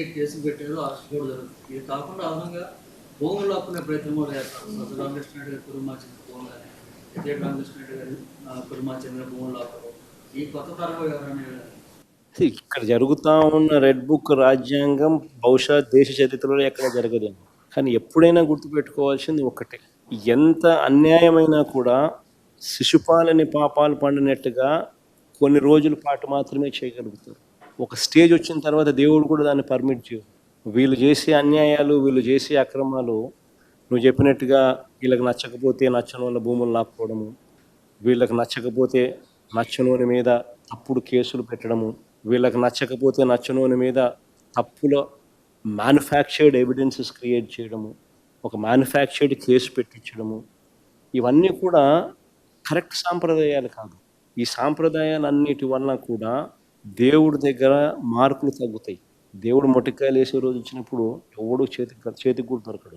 ఈ కేసు పెట్టారు అరెస్ట్ కూడా జరుగుతుంది. ఇది కాకుండా అదనంగా భూములు లాక్కునే ప్రయత్నం కూడా చేస్తారు. రామకృష్ణ రెడ్డి గారు కురుమాచంద్ర భూములు కానీ ఎద్దేటి రామకృష్ణ రెడ్డి గారు కురుమాచంద్ర భూములు లాక్కరు. ఈ కొత్త తరహా ఎవరైనా ఇక్కడ జరుగుతూ ఉన్న రెడ్ బుక్ రాజ్యాంగం బహుశా దేశ చరిత్రలో ఎక్కడ జరగదేమో కానీ ఎప్పుడైనా గుర్తుపెట్టుకోవాల్సింది ఒకటే. ఎంత అన్యాయమైనా కూడా శిశుపాలని పాపాలు పండినట్టుగా కొన్ని రోజుల పాటు మాత్రమే చేయగలుగుతారు. ఒక స్టేజ్ వచ్చిన తర్వాత దేవుడు కూడా దాన్ని పర్మిట్ చేయరు వీళ్ళు చేసే అన్యాయాలు వీళ్ళు చేసే అక్రమాలు నువ్వు చెప్పినట్టుగా వీళ్ళకి నచ్చకపోతే నచ్చని వాళ్ళ భూములు లాక్కోవడము వీళ్ళకి నచ్చకపోతే నచ్చనోని మీద తప్పుడు కేసులు పెట్టడము వీళ్ళకి నచ్చకపోతే నచ్చనోని మీద తప్పుల మ్యానుఫ్యాక్చర్డ్ ఎవిడెన్సెస్ క్రియేట్ చేయడము ఒక మ్యానుఫ్యాక్చర్డ్ కేసు పెట్టించడము. ఇవన్నీ కూడా కరెక్ట్ సాంప్రదాయాలు కాదు. ఈ సాంప్రదాయాలన్నిటి వలన కూడా దేవుడి దగ్గర మార్కులు తగ్గుతాయి. దేవుడు మొట్టికాయలు వేసే రోజు వచ్చినప్పుడు ఎవడు చేతికి చేతికి కూడా దొరకడు.